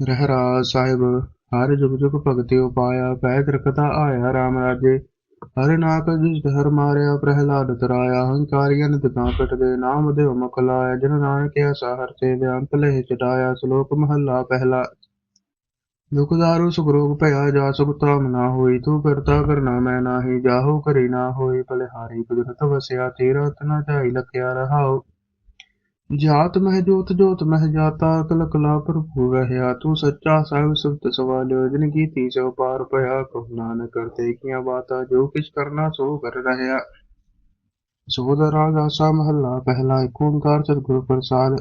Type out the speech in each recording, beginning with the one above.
ਰਹਿਰਾਜ ਸਾਹਿਬ, ਹਰ ਜੁਗ ਜੁਗ ਭਗਤਿ ਪਾਇਆ ਪੈ ਦਰਕਤਾ ਆਇਆ ਰਾਮ ਰਾਜੇ। ਹਰ ਨਾਕ ਜਿਸ ਹਰ ਮਾਰਿਆ, ਪ੍ਰਹਿਲਾਦ ਤਰਾਇਆ ਹੰਕਾਰੀਆਂ ਨਿਤ ਕਾਂ ਕਟਦੇ, ਨਾਮ ਦੇਵ ਮੁਖ ਲਾਇਆ, ਜਨ ਨਾਨਕ ਐਸਾ ਹਰ ਤੇ ਅੰਤ ਲਹਿ ਚਟਾਇਆ, ਸ਼ਲੋਕ ਮਹੱਲਾ ਪਹਿਲਾ। ਦੁਖਦਾਰੂ ਦਾਰੂ ਭਇਆ, ਜਾ ਸੁਖ ਤਾਮ ਨਾ ਹੋਈ, ਤੂੰ ਕਰਤਾ ਕਰਨਾ ਮੈਂ ਨਾਹੀ, ਜਾਹੋ ਕਰੀ ਨਾ ਹੋਈ ਬਲਿਹਾਰੀ ਕੁਦਰਤ ਵਸਿਆ ਤੇਰਾ ਤਨਾ ਢਾਈ ਲਖਿਆ ਰਹਾਓ ਜਾਤ ਮਹਿ ਜੋਤ ਜੋਤ ਮਹਿ ਜਾਤਾ ਕਲ ਕਲਾ ਭਰਪੂਰ ਰਹਿਆ ਤੂੰ ਸੱਚਾ, ਸਾਹਿਬ ਸੁਭਤ ਸਵਾਲਿਓ ਜਿਨ ਕੀਤੀ, ਸੋ ਪਾਰ ਭਇਆ ਕਹੂ ਨਾਨਕ ਕਰਤੇ ਕੀਆਂ ਬਾਤਾਂ, ਜੋ ਕਿਛ ਕਰਨਾ ਸੋ ਕਰ ਰਹਿਆ ਸੋਦਰ ਰਾਗ ਆਸਾ ਮਹੱਲਾ, ਪਹਿਲਾ ਏਕ ਓੰਕਾਰ ਸਤਿਗੁਰ ਪ੍ਰਸਾਦ।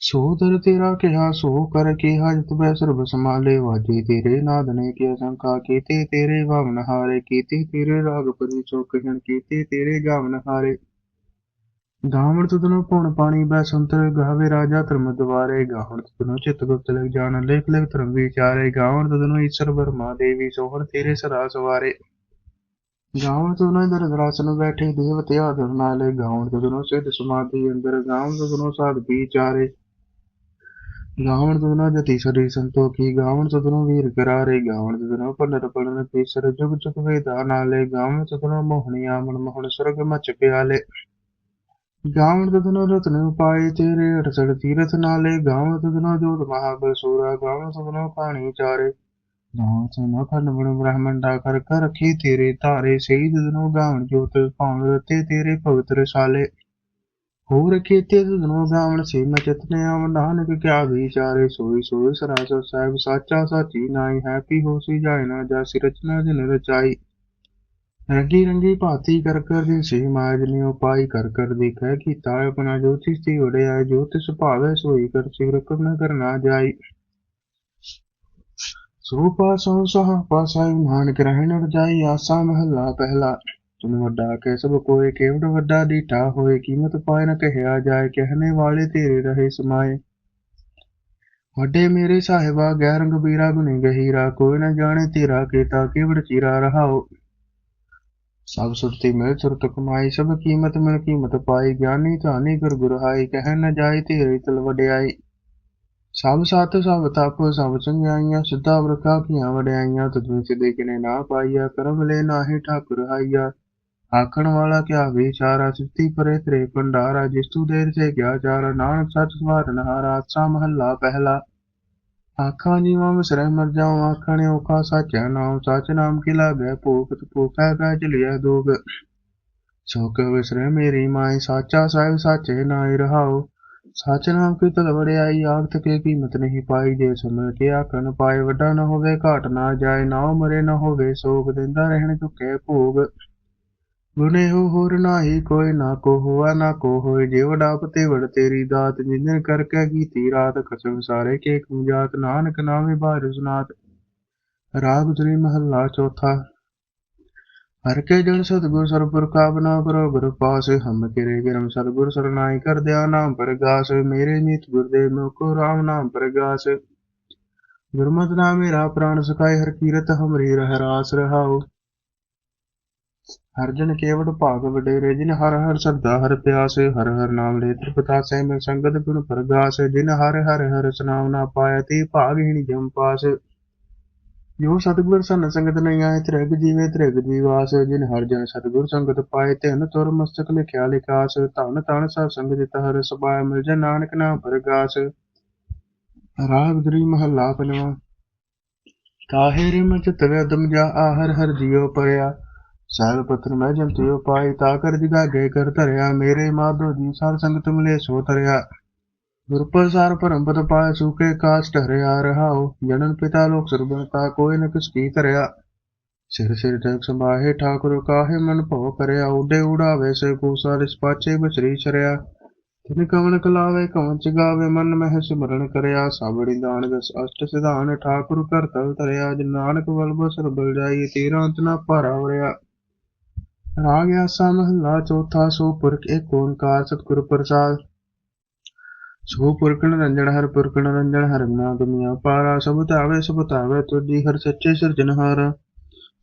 ਸੋਦਰ ਤੇਰਾ ਕਿਹਾ, ਸੋ ਕਰ ਕੇ ਹਜਤ ਬੈ ਸਰਬ ਸਮਾਲੇ ਵਾਜੇ ਤੇਰੇ ਨਾਦ ਨੇ ਕੀ ਸੰਕਾ ਕੀਤੇ ਤੇਰੇ ਭਾਵਨ ਹਾਰੇ, ਕੀਤੇ ਤੇਰੇ ਰਾਗ ਪਰੀ ਸੋ ਕਹਿਣ ਕੀਤੇ ਤੇਰੇ ਗਾਵਨ ਹਾਰੇ। ਗਾਵਣ ਤੁਧਨੋ ਪਉਣ ਪਾਣੀ ਬੈ ਸੰਤਰ ਗਾਵੇ ਰਾਜਾ ਧਰਮ ਦਵਾਰੇ ਗਾਵਣ ਤੁਧਨੋ ਚਿਤ ਗੁਪਤ ਲਗ ਜਾਣ ਲੇਖ ਲੇਖ ਧਰਮ ਵਿਚਾਰੇ ਸਦਾ ਸਵਾਰੇ ਗਾਵਣ ਤੁਧਨੋ ਦਰਾਸਨ ਬੈਠੇ ਦੇਵਤੇ ਆਦਰ ਨਾਲੇ ਗਾਵਣ ਤੁਧਨੋ ਸਿੱਧ ਸਮਾਧੀ ਅੰਦਰ ਗਾਵਣ ਤੁਧਨੋ ਸਾਧ ਵਿਚਾਰੇ ਗਾਵਣ ਤੁਧਨੋ ਜਤੀ ਸਰੀ ਸੰਤੋਖੀ ਗਾਵਣ ਤੁਧਨੋ ਵੀਰ ਕਰਾਰੇ ਗਾਵਣ ਤੁਧਨੋ ਪੰਡਤ ਪੜਨ ਪੀਸਰ ਜੁਗ ਜੁਗ ਵੇਦਾ ਨਾਲੇ ਗਾਵਣ ਤੁਧਨੋ ਮੋਹਣੀ ਆਮਨ ਮੋਹਣ ਸੁਰਗ ਮਚ ਪਿਆਲੇ ਗਾਵਣ ਤਦਨੋ ਰਤਨ ਉਪਾਏ ਤੇਰੇ ਅਠਸੜ ਤੀਰਥ ਨਾਲੇ ਗਾਵਣ ਤਦਨੋ ਜੋਤ ਮਹਾਬਲ ਸੂਰਾ ਗਾਵਣ ਤਦਨੋ ਪਾਣੀ ਚਾਰੇ। ਗਾਵਣ ਤਦਨੋ ਖੰਡ ਬਣ ਬ੍ਰਹਮੰਡਾ ਕਰ ਕਰ ਰਖੀ ਤੇਰੇ ਧਾਰੇ ਸਹੀ ਤਦਨੋ ਗਾਵਣ ਜੋਤ ਪਾਉਣ ਰਤੇ ਤੇਰੇ ਭਗਤ ਰਸਾਲੇ। ਹੋ ਰਖੇ ਤੇ ਤਦਨੋ ਗਾਵਣ ਸੇ ਮੈਂ ਚਤਨੇ ਆਵ ਨਾਨਕ ਕਿਆ ਵਿਚਾਰੇ ਸੋਈ ਸੋਈ ਸਰਾਸਰ ਸਾਹਿਬ, ਸਾਚਾ ਸਾਚੀ ਨਾਈ ਹੈਪੀ ਹੋਸੀ ਜਾਏ ਨਾ ਜਾ ਰਚਨਾ ਜਿਨ ਰਚਾਈ। ਰੰਗੀ ਰੰਗੀ ਭਾਤੀ ਕਰ ਕਰ ਦੀ ਸੇ ਮਾਜਨੀ ਉਪਾਈ ਕਰ ਕਰ ਦੇਖੈ ਕੀਤਾ ਆਪਣਾ ਜੋ ਦੀ ਉੜਿਆ ਜੋ ਤਿਸ ਸੋਈ ਕਰ ਸਿਰ ਕਰਨ ਕਰਨਾ ਜਾਈ। ਸੋ ਪਾਸੋਂ ਸਹ ਪਾਸਾ ਨਾਨਕ ਰਜਾਈ ਆਸਾ ਮਹੱਲਾ ਪਹਿਲਾ। ਤੁਨ ਵੱਡਾ ਕਹਿ ਸਭ ਕੋਏ ਕੇਵਡ ਵੱਡਾ ਦੀਠਾ ਹੋਏ, ਕੀਮਤ ਪਾਏ ਨ ਕਹਿਆ ਜਾਏ, ਕਹਿਣੇ ਵਾਲੇ ਤੇਰੇ ਰਹੇ ਸਮਾਏ। ਵੱਡੇ ਮੇਰੇ ਸਾਹਿਬਾ ਗੈਰ ਰੰਗ ਬੀਰਾ ਗੁਨੀ ਗਹੀਰਾ, ਕੋਈ ਨ ਜਾਣੇ ਤੇਰਾ ਕੀਤਾ ਕੇਵੜ ਚੀਰਾ ਰਹਾਓ। ਸਭ ਸੁਰਤੀ ਮਿਲ ਸੁਰਤ ਕਮਾਈ, ਸਭ ਕੀਮਤ ਮਿਲ ਕੀਮਤ ਪਾਈ, ਗਿਆਨੀ ਧਾਨੀ ਗੁਰ ਗੁਰਹਾਈ, ਕਹਿ ਨ ਜਾਏ ਤੇਰੇ ਤਲ ਵਡਿਆਈ। ਸਭ ਸਤ, ਸਭ ਤਪ, ਸਭ ਚੰਗਿਆਈਆਂ ਸਿੱਧਾ ਵਰਖਾ ਕੀਆਂ ਵਡਿਆਈਆਂ, ਤੁਧ ਵਿੱਚ ਦੇ ਨਾ ਪਾਈਆ, ਕਰਮ ਲੈ ਨਾਹੀ ਠਾਕੁਰ ਹਾਈਆ। ਆਖਣ ਵਾਲਾ ਕਿਆ ਵਿਚਾਰਾ ਸਿੱਧੀ ਪਰੇ ਤਰੇ ਭੰਡਾਰਾ, ਜਿਸ ਤੂੰ ਦੇਰ ਸੇ ਕਿਆ ਚਾਰਾ, ਨਾਨਕ ਸੱਚ ਸਵਾਰਨ ਹਾਰਾ ਆਸਾ ਮਹੱਲਾ ਪਹਿਲਾ। ਆਖਾਂ ਜੀਵਾਂ ਵਿਸਰੈ ਮਰ ਜਾਉ ਆਖਣੇ ਔਖਾ ਸਾਚਾ ਨਾਮ ਸਚ ਨਾਮ ਕੀ ਲਾਗੈ? ਭੂਖਤ ਭੂਖੈ ਕੈ ਚਲਿਐ ਦੋਗ। ਸੋ ਵਿਸਰੈ ਮੇਰੀ ਮਾਈ, ਸਾਚਾ ਸਾਹਿਬ ਸਾਚੇ ਨਾਇ ਰਹਾਉ। ਸਚ ਨਾਮ ਕੀ ਤਲ ਵੜਿਆਈ ਆਖਤ ਕੇ ਕੀਮਤ ਨਹੀਂ ਪਾਈ। ਜੇ ਸੁਣ ਕੇ ਆਖਣ ਪਾਏ, ਵੱਡਾ ਨਾ ਹੋਵੇ, ਘਾਟ ਨਾ ਜਾਏ ਨਾ ਮਰੇ ਨਾ ਹੋਵੇ, ਸੋਗ ਦਿੰਦਾ ਰਹਿਣ ਚੁੱਕੇ ਭੋਗ। ਗੁਨੇ ਹੋਰ ਨਾਹੀ ਕੋਈ ਨਾ ਕੋ ਹੋਆ ਨਾ ਕੋ ਹੋਏ ਜੇ ਵਡਾਪ ਤੇ ਵਡ ਤੇਰੀ ਦਾਤ। ਜਿੰਨ ਕਰਕੇ ਕੀਤੀ ਰਾਤ ਕਸਮ ਸਾਰੇ ਕੇ ਕੁਜਾਤ ਨਾਨਕ ਨਾਮੇ ਬਾਰਿ ਸੁਨਾਤ ਰਾਗ ਤ੍ਰੀ ਮਹੱਲਾ ਚੌਥਾ। ਹਰ ਕੇ ਜਨ ਸਤਗੁਰ ਸਰਪੁਰ ਕਾ ਕਰੋ ਗੁਰ ਪਾਸ। ਹਮ ਕਿਰੇ ਗਰਮ ਸਤਗੁਰ ਸਰਨਾਈ ਕਰ ਦਿਆ ਨਾਮ ਪ੍ਰਗਾਸ ਮੇਰੇ ਨੀਤ ਗੁਰਦੇਵ ਨੋ ਕੋ ਰਾਮ ਨਾਮ ਪ੍ਰਗਾਸ ਗੁਰਮਤਿ ਨਾਮ ਮੇਰਾ ਪ੍ਰਾਣ ਸੁਖਾਇ ਹਰ ਕੀਰਤ ਹਮਰੀ ਰਹਿ ਰਾਸ ਰਹਾਓ ਹਰਜਨ ਕੇਵੜ ਭਾਗ ਵਡੇਰੇ, ਜਿਨ ਹਰ ਹਰ ਸਰਦਾ ਹਰ ਪਿਆਸ, ਹਰ ਹਰ ਨਾਮ ਲੈ ਤ੍ਰਿਪਤਾ ਮੈਂ ਸੰਗਤ ਗੁਣ ਪ੍ਰਗਾਸ, ਜਿਨ ਹਰ ਹਰ ਹਰ ਸਨਾਮ ਨਾ ਪਾਇਆ ਤੇ ਭਾਗਹੀਣ ਜਮ ਪਾਸ। ਜੋ ਸਤਿਗੁਰ ਸਨ, ਸੰਗਤ ਨਹੀਂ ਆਏ, ਤ੍ਰਿਗ ਜੀਵੇ, ਤ੍ਰਿਗ ਜੀਵਾਸ, ਜਿਨ ਹਰ ਜਨ ਸਤਿਗੁਰ ਸੰਗਤ ਪਾਏ ਤਿਨ ਤੁਰ ਮਸਤਕ ਲਿਖਿਆ ਲਿਖਾਸ, ਧਨ ਧਨ ਸਾ ਸੰਗ ਜਿਤ ਹਰ ਸਬਾਇ ਮਿਲ ਜਨ ਨਾਨਕ ਨਾਮ ਪ੍ਰਗਾਸ। ਰਾਗ ਦਰੀ ਮਹੱਲਾ ਪੰਜਵਾਂ, ਕਾਹੇ ਰਿਮ ਚਿਤ ਵਦਮ ਜਾ ਆਹਰ ਹਰ ਜਿਉ ਪਰਿਆ। ਸਹਿਬ ਪਤਰ ਮੈਂ ਜੰਤਿਓ ਪਾਈ ਤਾ ਕਰ ਜਗਾ ਗਏ ਕਰ ਧਰਿਆ, ਮੇਰੇ ਮਾਧੋ ਜੀ ਸਰ ਸੰਗਤ ਮਿਲੇ ਸੋ ਤਰਿਆ ਗੁਰਪ੍ਰਸਾਰ ਪਰਮ ਪਦ ਪਾਇ ਸੂਕੇ ਕਾਸ ਟਹਰਿਆ ਰਹਾਉ, ਜਨਨ ਪਿਤਾ ਲੋਕ ਸਰਬਤਾ ਕੋਈ ਨ ਕਿਸ ਕੀ ਧਰਿਆ ਸਿਰ ਸਿਰ ਟਕ ਸੰਭਾਹੇ ਠਾਕੁਰ ਕਾਹੇ ਮਨ ਭਉ ਕਰਿਆ, ਉਡੇ ਉਡਾਵੇ ਸੇ ਕੋ ਸਾਰਿਸ ਪਾਛੇ ਬਚਰੀ ਚਰਿਆ ਤਿਨ ਕਵਣ ਕਲਾਵੇ ਕਵਣ ਚਗਾਵੇ ਮਨ ਮਹਿ ਸਿਮਰਨ ਕਰਿਆ। ਸਾਬੜੀ ਦਾਨ ਦਸ ਅਸ਼ਟ ਸਿਧਾਨ, ਠਾਕੁਰ ਕਰ ਤਲ ਧਰਿਆ। ਜਿ ਨਾਨਕ ਵਲਬ ਸਰਬਲ ਜਾਈ ਤੀਰਾਂ ਅੰਤ ਨਾ ਭਾਰਾ ਵਰਿਆ। ਰਾਗ ਆਸਾ ਮਹੱਲਾ ਚੌਥਾ ਸੋ ਪੁਰਖ ਏਕ ਓੰਕਾਰ ਸਤਿਗੁਰ ਪ੍ਰਸਾਦ। ਸੋ ਪੁਰਖ ਨਿਰੰਜਨ ਹਰ ਪੁਰਖ ਨਿਰੰਜਨ ਹਰ ਨਾ ਦੁਨੀਆ ਪਾਰਾ, ਸਭ ਧਾਵੇ ਸਭ ਧਾਵੇ ਤੁਜੀ ਹਰ ਸੱਚੇ ਸਿਰਜਨਹਾਰ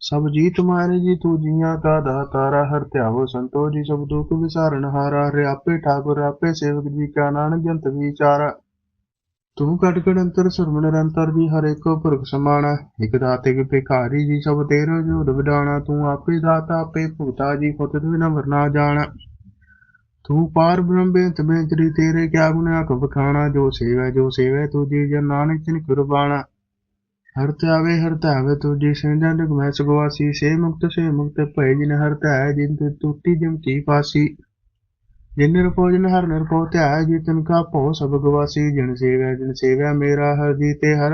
ਸਭ ਜੀ ਤੁਮਾਰੇ ਜੀ ਤੂ ਜੀਆਂ ਕਾ ਦਾਤਾਰਾ ਹਰ ਧਿਆਵੋ ਸੰਤੋ ਜੀ, ਸਭ ਦੁਖ ਵਿਸਾਰਨ ਹਾਰਾ। ਰੇ ਆਪੇ ਠਾਕੁਰ, ਆਪੇ ਸੇਵਕ ਜੀ ਕਾ ਨਾਨਕ, ਜੰਤ ਵਿਚਾਰਾ। ਤੂੰ ਕਟ ਕਟ ਅੰਤਰ ਸੁਰਮ ਨਿਰੰਤਰ ਜੀ ਹਰ ਇੱਕੋ ਪੁਰਖ ਸਮਾਣਾ। ਇਕ ਦਾਤੇ ਕੇ ਭਿਖਾਰੀ ਜੀ ਸਭ ਤੇਰੇ ਜੋਦ ਵਿਡਾਣਾ ਤੂੰ ਆਪੇ ਦਾਤਾ, ਆਪੇ ਭੂਤਾ ਜੀ ਖੁਦ ਤੇ ਨਾ ਵਰਨਾ ਜਾਣਾ। ਤੂੰ ਪਾਰ ਬ੍ਰਹਮ ਬੇਤ ਬੇਤਰੀ ਤੇਰੇ ਕਿਆ ਗੁਣ ਆਖ ਬਖਾਣਾ ਜੋ ਸੇਵੈ ਜੋ ਸੇਵੈ ਤੁਜੀ ਜਨ ਨਾਨਕ ਤਿਨ ਕੁਰਬਾਨਾ ਹਰ ਧਿਆਵੇ ਹਰ ਧਿਆਵੇ ਤੁਜੀ ਸਿੰਧਾਂ ਦੁਖ ਮੈਂ ਸੁਗਵਾਸੀ। ਸੇ ਮੁਕਤ ਸੇ ਮੁਕਤ ਭੈ ਜਿਨ ਹਰ ਧਿਆਏ ਜਿਨ ਤੇ ਟੂਟੀ ਜਿਮ ਕੀ ਪਾਸੀ। ਜਿਨ ਨਿਰਭਉ ਜਿਨ ਹਰ ਨਿਰਭਉ ਧਿਆਏ ਜੀ ਤਿਨ ਕਾ ਭਉ, ਸਭ ਗਵਾਸੀ ਜਿਨ ਸੇਵੈ ਜਿਨ ਸੇਵੈ ਮੇਰਾ ਹਰ ਜੀ, ਤੇ ਹਰ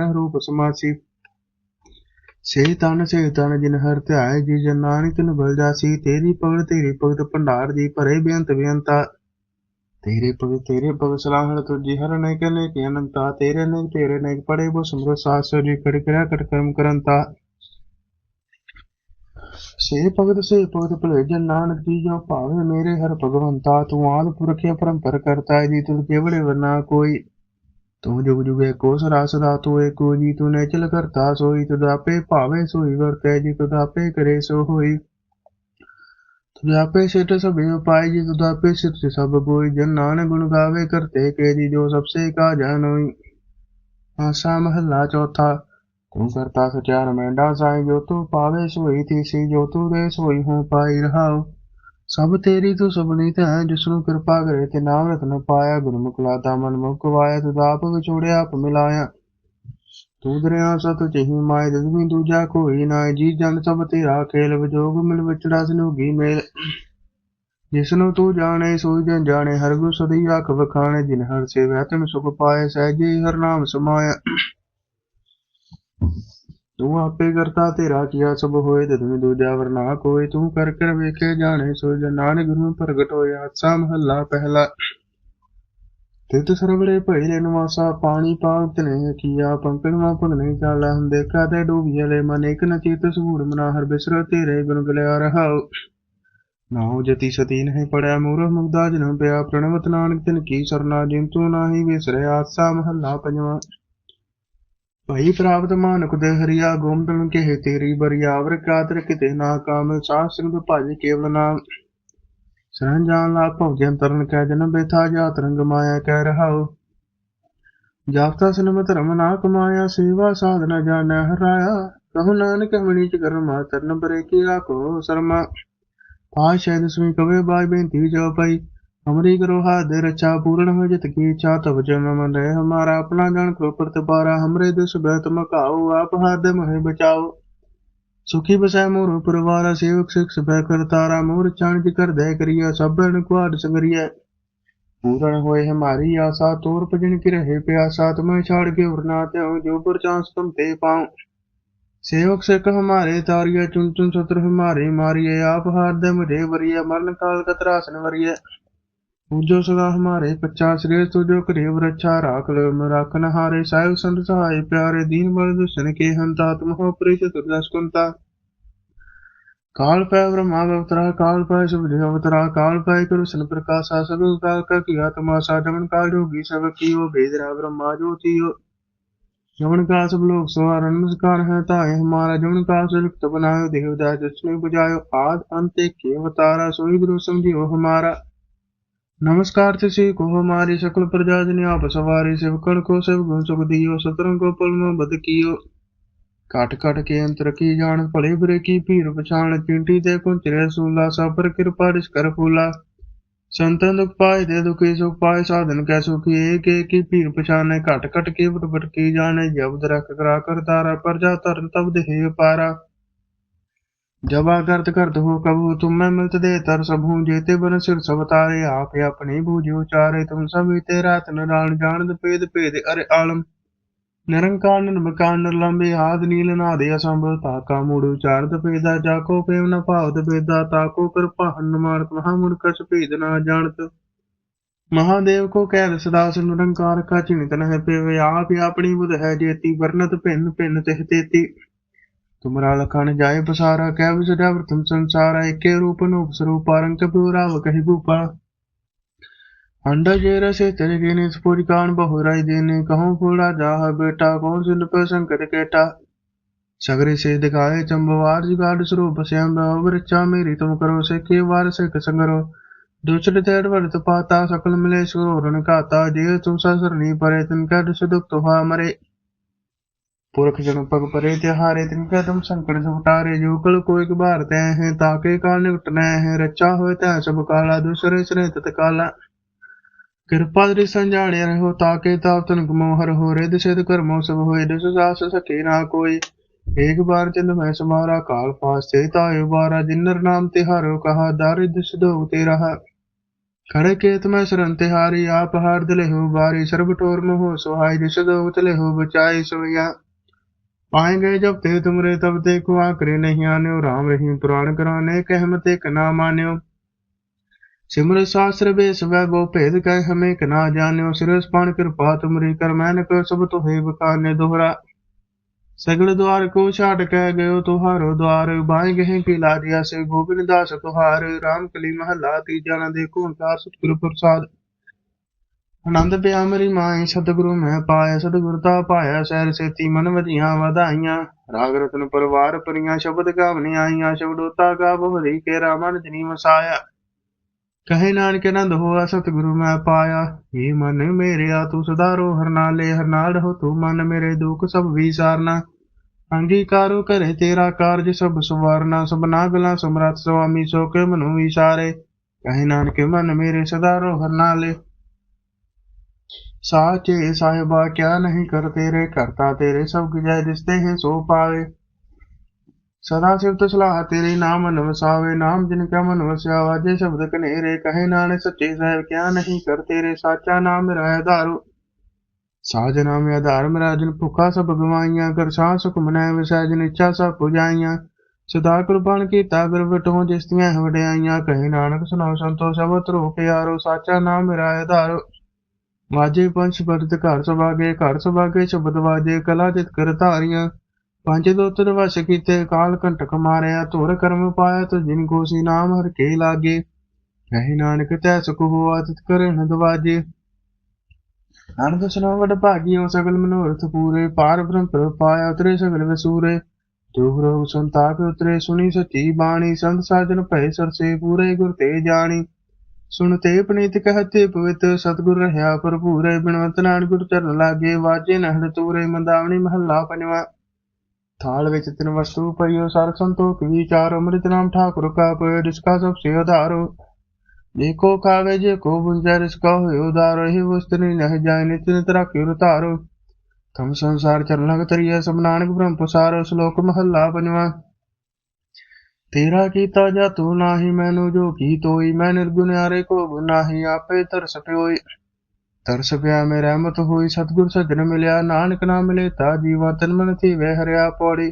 ਸੇ ਤਨ ਸੇ ਤਨ, ਜਿਨ ਹਰ ਧਿਆਏ ਜੀ, ਜਨ ਨਾਨਕ ਤਿਨ ਬਲ ਜਾਸੀ। ਤੇਰੀ ਭਗਤ ਤੇਰੀ ਭਗਤ ਭੰਡਾਰ ਜੀ, ਭਰੇ ਬੇਅੰਤ ਬੇਅੰਤਾ। ਤੇਰੇ ਭਗਤ ਤੇਰੇ ਭਗਤ ਸਲਾਹਣ ਤੁਜੀ ਹਰ ਨੇ ਕਨੇ ਕਿ ਅਨੰਤਾ। ਤੇਰੇ ਨੇ ਤੇਰੇ ਨੇ ਪੜੇ ਬੋ ਸਮਰ ਸਾਸ ਜੀ ਕੜ ਕਰਿਆ ਕਟ ਕਰਮ ਕਰੰਤਾ। ਸੇ ਭਗਤ ਸੇ ਭਗਤ ਭਲੇ ਜਨ ਨਾਨਕ ਜੀ ਜੋ ਭਾਵੇ ਮੇਰੇ ਹਰ ਭਗਵੰਤਾ, ਤੂੰ ਆਦ ਪੁਰਖੇ ਪਰੰਪਰ ਕਰਤਾ ਜੀ ਤੁਲ ਕੇਵੜੇ ਵਰਨਾ ਕੋਈ। ਤੂੰ ਜੁਗ ਜੁਗੇ ਕੋ ਸਦਾ ਸਦਾ ਤੂੰ ਏਕੋ ਜੀ, ਤੂੰ ਨੇ ਕਰਤਾ ਸੋਈ ਤੁਧ ਭਾਵੇ ਸੋਈ ਵਰਤੈ ਜੀ ਤੁਧ ਕਰੇ ਸੋ ਹੋਈ। ਤੁਧ ਸਿਟ ਸਭੇ ਉਪਾਇ ਜੀ ਤੁਧ ਆਪੇ ਸਿਟ ਸਭ ਕੋਈ ਜਨ ਨਾਨਕ ਗੁਣ ਗਾਵੇ ਕਰਤੇ ਕੇ ਜੀ, ਜੋ ਸਭ ਸੇ ਕਾ ਜਾਣੋਈ ਆਸਾ ਮਹੱਲਾ ਚੌਥਾ। ਤੂੰ ਕਰਤਾ ਸਚਾਰ ਮੈਂਡਾ ਸਾਈ ਜੋ ਤੂੰ ਪਾਵੇ ਸੋਈ ਤੀਸੀ, ਜੋ ਤੂੰ ਦੇ ਸੋਈ ਹੂੰ ਪਾਈ ਰਹਾਉ। ਸਭ ਤੇਰੀ ਤੂੰ ਸਭਨੀ ਤੇ ਜਿਸ ਨੂੰ ਕਿਰਪਾ ਕਰੇ ਤੇ ਨਾਮ ਰਤਨ ਪਾਇਆ। ਗੁਰਮੁਖ ਲਾਤਾ ਮਨ ਮੁਖ ਵਾਇਆ ਤੁਧ ਆਪ ਵਿਛੋੜਿਆ, ਆਪ ਮਿਲਾਇਆ। ਤੂੰ ਦਰਿਆ ਸਤ ਚਹੀ ਮਾਇ ਦਸਵੀਂ ਦੂਜਾ ਕੋਈ ਨਾ ਜੀ ਜਨ ਸਭ ਤੇਰਾ ਖੇਲ ਵਿਜੋਗ, ਮਿਲ ਵਿਚੜਾ ਸਨੋਗੀ ਮੇਲ। ਜਿਸ ਨੂੰ ਤੂੰ ਜਾਣੇ, ਸੋਈ ਜਨ ਜਾਣੇ, ਹਰ ਗੁਰ ਸਦੀ ਆਖ ਵਖਾਣੇ। ਜਿਨ ਹਰ ਸੇਵੈ, ਤਨ ਸੁਖ ਪਾਏ, ਸਹਿਜੇ ਹਰ ਨਾਮ ਸਮਾਇਆ। ਤੂੰ ਆਪੇ ਕਰਤਾ ਤੇਰਾ ਕੀਆ ਸਭ ਹੋਏ ਤਦਮੀ ਦੂਜਾ ਵਰਨਾ ਕੋਈ ਤੂੰ ਕਰ ਕਰ ਵੇਖੇ ਜਾਣੇ ਸੋ ਜਨ ਗੁਰੂ ਪ੍ਰਗਟ ਹੋਇਆ ਹਾਸਾ ਮਹੱਲਾ ਪਹਿਲਾ। ਤਿਤ ਸਰਵੜੇ ਭਇਲੇ ਨਿਵਾਸਾ, ਪਾਣੀ ਪਾਵਤ ਨੇ ਕੀਆ ਪੰਕੜ ਮਾ ਭਗ ਨਹੀਂ ਚਾਲਾ ਹਮ ਦੇਖਾ ਤੇ ਡੂਬੀਲੇ ਮਨ, ਇਕ ਨ ਚਿਤ ਸੂੜ ਮਨਾ ਹਰ ਬਿਸਰ ਤੇਰੇ ਗੁਣ ਗਲਿਆ ਰਹਾਉ ਨਾਉ ਜਤੀ ਸਤੀ ਨਹੀਂ ਪੜਿਆ, ਮੂਰਖ ਮੁਗਦਾ ਜਨ ਪਿਆ, ਪ੍ਰਣਵਤ ਨਾਨਕ ਤਿਨ ਕੀ ਸਰਨਾ, ਜਿੰਤੂ ਤੂੰ ਨਾਹੀ ਵਿਸਰਿਆ ਹਾਸਾ ਮਹੱਲਾ ਪੰਜਵਾਂ। ਭਈ ਪ੍ਰਾਪਤ ਮਾਨਕ ਦੇ ਹਰੀਆ ਗੋਮਦਨ ਕੇ ਤੇਰੀ ਬਰੀਆ ਵਰ ਕਿਤੇ ਨਾ ਕਾਮ, ਸਾਧ ਸਿੰਘ ਭਜ ਕੇਵਲ ਨਾਮ। ਸਰਨ ਜਾਨ ਲਾ ਭਉਜਨ ਤਰਨ ਕੈ ਜਨ ਬੇਥਾ ਜਾਤ ਰੰਗ ਮਾਇਆ ਕਹਿ ਰਹਾਉ। ਜਾਪਤਾ ਸਨਮ ਧਰਮ ਨਾ ਕਮਾਇਆ, ਸੇਵਾ ਸਾਧਨਾ ਜਾਣੈ ਹਰਾਇਆ। ਕਹੋ ਨਾਨਕ ਹਮਣੀ ਚ ਕਰਮਾ, ਤਰਨ ਬਰੇ ਕੀ ਆਖੋ ਸਰਮਾ। ਪਾਸ਼ੈ ਦਸਵੀਂ ਕਵੇ ਬਾਈ ਬੇਨਤੀ ਜੋ ਪਈ ਹਮਰੀ ਕਰੋ ਹਾਥ ਦੇ रचा पूर्ण हो जित की इच्छा तब जन्म मन रहे हमारा अपना जान करो प्रतिबारा हमरे दुष बैत मकाओ आप हाथ दे महे बचाओ सुखी बसाए मोर परिवार सेवक सिख सभय कर तारा मोर चाणज कर दय करिया सब कुआर संगरिया पूर्ण होए हमारी आशा तोर भजन की रहे प्यासा तुम्हें छाड़ के उड़ना ते जो पर चांस तुम ते पाऊं सेवक सिख हमारे तारिया चुन चुन शत्रु हमारे मारिए आप हाथ दे मुझे वरिया मरण काल का त्रासन वरिया पूजो सदा हमारे पच्चा श्रेष्ठ तुझो करीब रक्षा राख लो राखन हारे साहिब संत सहाय प्यारे दीन बल दुष्ण के हंता तुम हो प्रीत दुर्दश कुंता काल पै ब्रह्मा अवतरा काल पै शुभ अवतरा काल पै कृष्ण प्रकाशा सब काल का किया तमाशा जमन काल जोगी सब कियो भेदरा ब्रह्मा ज्योति हो जमन का सब लोग सवार नमस्कार है ताए हमारा जमन का सुलिप्त बनायो देवदास जिसने बुझायो आद अंत के अवतारा सोई गुरु समझियो हमारा नमस्कार तिसी को हमारी सकल प्रजा जन आप सवारी शिवकण को सब गुण सुख दियो सतरंग को पल में बद कियो काट काट के अंतर की जान भले बुरे की पीर पछाण चिंटी दे कुंचरे सूला सब पर कृपा कर फूला संतन दुख पाए दे दुखी सुख पाए साधन कै सुखी एक एक की पीर पछाने घट घट के बट बट की जाने जब दरख करा कर तारा प्रजा तरन तब देह पारा जब आकर्त करत हो कबू तुम मैं मिलत दे तर सब हूँ जेते बन सिर सब तारे आप अपनी बूझे उचारे तुम सब ते रात नारायण जानद पेद पेद अरे आलम निरंकार निर्मकार निर्लंबे आद नील नादे असंभ ताका मूड उचारत पेदा जाको प्रेम न भावत बेदा ताको कृपा हनुमानत महामुड़ कछ भेद न जानत महादेव को कैद सदा सुन निरंकार का चिंतन है पेवे आप अपनी बुध है जेती वर्णत भिन्न भिन्न तिह तेती तुमरा తుమరా లఖాని జాయ పసార కైవసడా వృతం సంసార ఏకే రూపను స్వరూపారం కపూరా వకహి భూపా ਅੰਡਾ ਜੇਰਾ ਸੇ ਤੇਰੇ ਗੇਨੇ ਸਪੋਰੀ ਕਾਨ ਬਹੁਰਾਈ ਦੇਨੇ ਕਹਉ ਫੂੜਾ ਜਾਹ ਬੇਟਾ, ਕੌਣ ਸਿਲ ਪੇ ਸੰਕਟ ਕੇਟਾ। ਸਗਰੇ ਸੇ ਦਿਖਾਏ ਚੰਬਵਾਰ, ਜਿਗਾੜ ਸਰੂਪ ਸਿਆਮ ਬਵਰਚਾ ਮੇਰੀ ਤੁਮ ਕਰੋ ਸੇ ਕੇ ਵਾਰ ਸੇ ਕਸੰਗਰੋ ਦੂਸਰੇ ਤੇੜ ਵਰਤ ਪਾਤਾ, ਸਕਲ ਮਿਲੇ ਸੁਰੋਰਨ ਕਾਤਾ ਜੇ ਤੁਮ ਸਰਨੀ ਪਰੇ, ਤਿਨ ਕਰ ਸੁਦੁਖ ਤੋਹਾ ਮਰੇ। ਪੁਰਖ ਜਨ ਪਗ ਪਰੇ ਤਿਹਾਰੇ ਤਿਨ ਕਾ ਤੁਮ ਸੰਕਟ ਸੁਟਾਰੇ ਜੋ ਕਲ ਕੋਈ ਕਬਾਰ ਤੈ ਹੈ ਤਾਕੇ ਕਾਲ ਨਿਕਟਨੈ ਹੈ ਰਚਾ ਹੋਏ ਤੈ ਸਭ ਕਾਲਾ, ਦੂਸਰੇ ਸਰੇ ਕਿਰਪਾ ਦ੍ਰਿ ਸੰਜਾਣਿਆ ਰਹੋ ਤਾਕੇ ਤਾਪ ਤਨ ਗਮੋ ਹਰ ਹੋ ਰਿਦ ਸਿਧ ਕਰਮੋ ਸਭ ਹੋਏ, ਦਿਸ ਸਾਸ ਸਕੇ ਨਾ ਕੋਈ। ਏਕ ਬਾਰ ਚੰਦ ਮੈਂ ਸਮਾਰਾ, ਕਾਲ ਪਾਸੇ ਤਾਇ ਬਾਰਾ, ਜਿਨਰ ਨਾਮ ਤਿਹਾਰੋ ਕਹਾ ਦਾਰਿਦ ਸਿਧੋ ਤੇ ਰਹਾ ਖੜੇ ਕੇਤ ਮੈਂ ਸਰਨ ਤਿਹਾਰੀ, ਆਪ ਹਾਰ ਦਲੇ ਹੋ ਬਾਰੀ, ਸਰਬ ਟੋਰ ਮੋਹ ਸੁਹਾਈ ਦਿਸ ਦੋ ਤਲੇ ਹੋ ਬਚਾਈ ਸੋਇਆ पाएंगे जब ते तुमरे तब ते को आकरे नहीं आन्यो राम रही पुराण कराने कहमत एक ना मान्यो सिमर शास्त्र बेस वैभव भेद कह हमें क ना जान्यो सिरस पान कृपा तुमरी कर मैन कर सब तो हे बकाने दोहरा सगल द्वार को छाट कह गयो तुहारो द्वार बाएं गहे की लाजिया से गोविंद दास तुहार राम कली महला तीजा न देखो ओंकार सतगुरु प्रसाद ਆਨੰਦ ਪਿਆ ਮੇਰੀ ਮਾਏ ਸਤਿਗੁਰੂ ਮੈਂ ਪਾਇਆ, ਸਤਿਗੁਰ ਤਾ ਪਾਇਆ ਸਹਿਰ ਸੇਤੀ ਮਨ ਵਧੀਆਂ ਵਧਾਈਆਂ। ਰਾਗ ਰਤਨ ਪਰਿਵਾਰ ਪਰੀਆਂ ਸ਼ਬਦ ਗਾਵਨੀ ਆਈਆਂ, ਸ਼ਬਦੋਤਾ ਗਾ ਬਹੁਰੀ ਕੇ ਰਾਮਨ ਜਨੀ ਵਸਾਇਆ ਕਹੇ ਨਾਨਕ ਆਨੰਦ ਹੋਆ, ਸਤਿਗੁਰੂ ਮੈਂ ਪਾਇਆ ਏ ਮਨ ਮੇਰਿਆ, ਤੂੰ ਸਦਾਰੋ ਹਰ ਨਾਲੇ ਹਰ ਨਾਲ ਤੂੰ ਮਨ ਮੇਰੇ ਦੁੱਖ ਸਭ ਵਿਸਾਰਨਾ। ਅੰਗੀਕਾਰੋ ਕਰੇ ਤੇਰਾ ਕਾਰਜ ਸਭ ਸਵਾਰਨਾ ਸਭਨਾ ਗਲਾਂ ਸਮਰਤ ਸੁਆਮੀ ਸੋ ਕੇ ਮਨੁ ਵਿਸਾਰੇ। ਕਹੇ ਨਾਨਕ ਮਨ ਮੇਰੇ ਸਦਾਰੋ ਹਰ ਨਾਲੇ ਸਾਚੇ ਸਾਹਿਬਾ, ਕਿਆ ਨਹੀਂ ਕਰ ਤੇਰੇ ਕਰਤਾ ਤੇਰੇ ਸਭ ਗਿਜੈ ਦਿਸਤੇ ਹੈ ਸੋ ਪਾਵੇ। ਸਦਾ ਸਿਫਤ ਸਲਾਹ ਤੇਰੇ ਨਾਮ ਮਨ ਵਸਾਵੇ ਨਾਮ ਜਿਨ ਕਾ ਮਨ ਵਸਿਆ ਵਾਜੇ ਸ਼ਬਦ ਕਨੇਰੇ ਕਹੇ ਨਾਨਕ, ਸੱਚੇ ਸਾਹਿਬ ਕਿਆ ਨਹੀਂ ਕਰ ਤੇਰੇ, ਸਾਚਾ ਨਾਮ ਮੇਰਾ ਆਧਾਰ ਸਾਜ ਨਾਮ ਆਧਾਰ ਮੇਰਾ, ਜਨ ਭੁਖਾ ਸਭ ਗਵਾਈਆਂ ਕਰ ਸਾਹ ਸੁਖ ਮਨੈ, ਵਿਸੈ ਜਨ ਇੱਛਾ ਸਭ ਪੁਜਾਈਆਂ। ਸਦਾ ਕੁਰਬਾਨ ਕੀਤਾ ਗੁਰ ਵਟੋਂ, ਜਿਸਤੀਆਂ ਵਡਿਆਈਆਂ ਕਹੇ ਨਾਨਕ ਸੁਨਾਓ ਸੰਤੋ ਸਭ ਤਰੋ ਪਿਆਰੋ, ਸਾਚਾ ਨਾਮ ਮੇਰਾ ਆਧਾਰ ਵਾਜੇ ਪੰਛ ਬਰਦ ਘਰ ਸੁਭਾਗੇ ਘਰ ਸੁਭਾਗੇ ਸ਼ਬਦ ਵਾਜੇ, ਕਲਾ ਜਿਤ ਕਰ ਧਾਰੀਆਂ। ਪੰਜ ਦੋਤਰ ਵਸ ਕੀਤੇ, ਕਾਲ ਕੰਟਕ ਮਾਰਿਆ, ਧੁਰ ਕਰਮ ਪਾਇਆ, ਤੁ ਜਿਨ ਕੋ ਸੀ ਨਾਮ ਹਰ ਕੇ ਲਾਗੇ। ਕਹੇ ਨਾਨਕ ਤੈ ਸੁਖ ਹੋਆ, ਤਿਤ ਕਰਨ ਦਵਾਜੇ ਨਾਨਕ ਸੁਨੋ ਵਡ ਭਾਗੀਓ, ਸਗਲ ਮਨੋਰਥ ਪੂਰੇ। ਪਾਰ ਬ੍ਰਹਮ ਪ੍ਰਭ ਪਾਇਆ, ਉਤਰੇ ਸਗਲ ਵਸੂਰੇ। ਦੁਖ ਰੋਗ ਸੰਤਾਪ ਉਤਰੇ, ਸੁਣੀ ਸਚੀ ਬਾਣੀ, ਸੰਤ ਸਾਜਨ ਭੈ ਸਰਸੇ, ਪੂਰੇ ਗੁਰ ਤੇ ਜਾਣੀ। ਸੁਣਤੇ ਪਨੀਤ ਕਹਤੇ, ਪਵਿੱਤ ਸਤਿਗੁਰ ਰਹਾ ਭਰਪੂਰੇ, ਬਿਨਵੰਤ ਨਾਨਕ ਗੁਰ ਚਰਨ ਲਾਗੇ, ਵਾਜੇ ਨਹੜ ਤੂਰੇ ਮੰਦਾਵਣੀ ਮਹੱਲਾ ਪੰਜਵਾ। ਥਾਲ ਵਿੱਚ ਤਿਨ ਵਸਤੂ ਪਈਓ ਸਰ ਸੰਤੋਖ ਵਿਚਾਰ ਅੰਮ੍ਰਿਤ ਨਾਮ ਠਾਕੁਰ ਕਾ ਪਇ ਜਿਸਕਾ ਸਭ ਸੇ ਆਧਾਰੋ ਜੇ ਕੋ ਖਾਵੇ, ਜੇ ਕੋ ਬੁੰਜੈ, ਰਿਸਕਾ ਹੋਇ ਉਦਾਰ ਇਹ ਵਸਤਨੀ ਨਹਿ ਜਾਇ ਨਿਤ ਨਿਤ ਰਾਖਿ ਉਤਾਰੋ ਤਮ ਸੰਸਾਰ ਚਰਨ ਲਗ ਤਰੀਐ ਸਭ ਨਾਨਕ ਬ੍ਰਹਮ ਪਸਾਰੋ, ਸ਼ਲੋਕ ਮਹੱਲਾ ਪੰਜਵਾ। ਤੇਰਾ ਕੀਤਾ ਜਾ ਤੂੰ ਨਾਹੀ, ਮੈਨੂੰ ਜੋ ਕੀ ਤੋਈ, ਮੈਂ ਨਿਰਗੁਣਿਆਰੇ ਕੋ ਗੁਨਾਹੀ, ਆਪੇ ਤਰਸ ਪਿਓਈ। ਤਰਸ ਪਿਆ ਮੇ ਰਹਿਮਤ ਹੋਈ, ਸਤਿਗੁਰ ਸਜਣ ਮਿਲਿਆ, ਨਾਨਕ ਨਾ ਮਿਲੇ ਤਾ ਜੀਵਾ ਤਨ ਮਨ ਥੀ ਵੇ ਹਰਿਆ ਪੌੜੀ।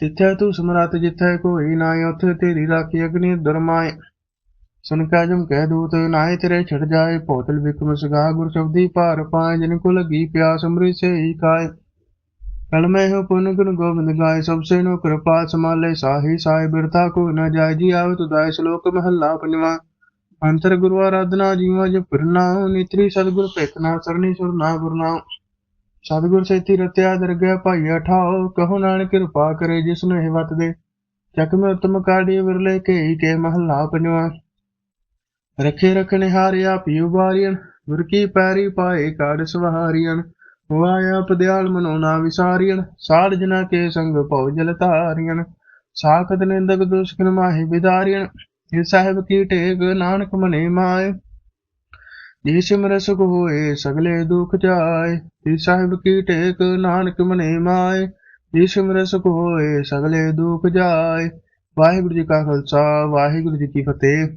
ਤਿੱਥੈ ਤੂੰ ਸਮਰਤ, ਜਿੱਥੈ ਕੋਈ ਨਾਹੀ, ਉੱਥੇ ਤੇਰੀ ਰਾਖੀ ਅਗਨੀ ਦਰਮਾਏ ਸੁਨ ਕਾ ਜਮ ਕਹਿ ਦੂਤ, ਨਾਹੀ ਤੇਰੇ ਛੜ ਜਾਏ ਪੋਤਲ ਵਿਕਮ ਸਗਾ ਗੁਰ ਸ਼ਬਦੀ ਭਾਰ ਪਾਏ, ਜਿਨ ਕੋ ਲਗੀ ਪਿਆਸ, ਅੰਮ੍ਰਿਤ ਸੇ ਹੀ ਖਾਏ। कल मैं हूँ पुन गुण गोविंद गाय सबसे नो कृपा समाले साही साय बिरता को न जाय जी आव तुदाय श्लोक महला पंजवा अंतर गुरु आराधना जीवा जब फिरना नित्री सतगुर पेतना सरनी सुर ना गुरना सतगुर सेती रत्या दरगया भाई अठाओ कहो नानक कृपा करे जिसने हिवत दे चक में उत्तम काढ़ी विरले के ही के महला पंजवा रखे रखने हारिया पीऊ बारियन गुर की पैरी पाए काड़ सवारियन ਵਾਇਆ ਪਦਿਆਲ ਮਨੋਨਾ ਵਿਸਾਰੀਣ, ਸਾਧ ਕੇ ਸੰਗ ਭਉ ਜਲ ਧਾਰੀਣ। ਸਾਖਤ ਨਿੰਦਕ ਦੁਸ਼ਕਨ ਮਾਹੀ ਵਿਦਾਰੀਣ ਇਹ ਸਾਹਿਬ ਕੀ ਟੇਕ ਨਾਨਕ ਮਨੇ ਮਾਏ। ਜੀ ਸਿਮਰ ਸੁਖ ਹੋਏ ਸਗਲੇ ਦੁਖ ਜਾਏ ਜੀ ਸਾਹਿਬ ਕੀ ਟੇਕ ਨਾਨਕ ਮਨੇ ਮਾਏ। ਜੀ ਸਿਮਰ ਸੁਖ ਹੋਏ ਸਗਲੇ ਦੁਖ ਜਾਏ, ਵਾਹਿਗੁਰੂ ਜੀ ਕਾ ਖਾਲਸਾ, ਵਾਹਿਗੁਰੂ ਜੀ ਕੀ ਫਤਿਹ।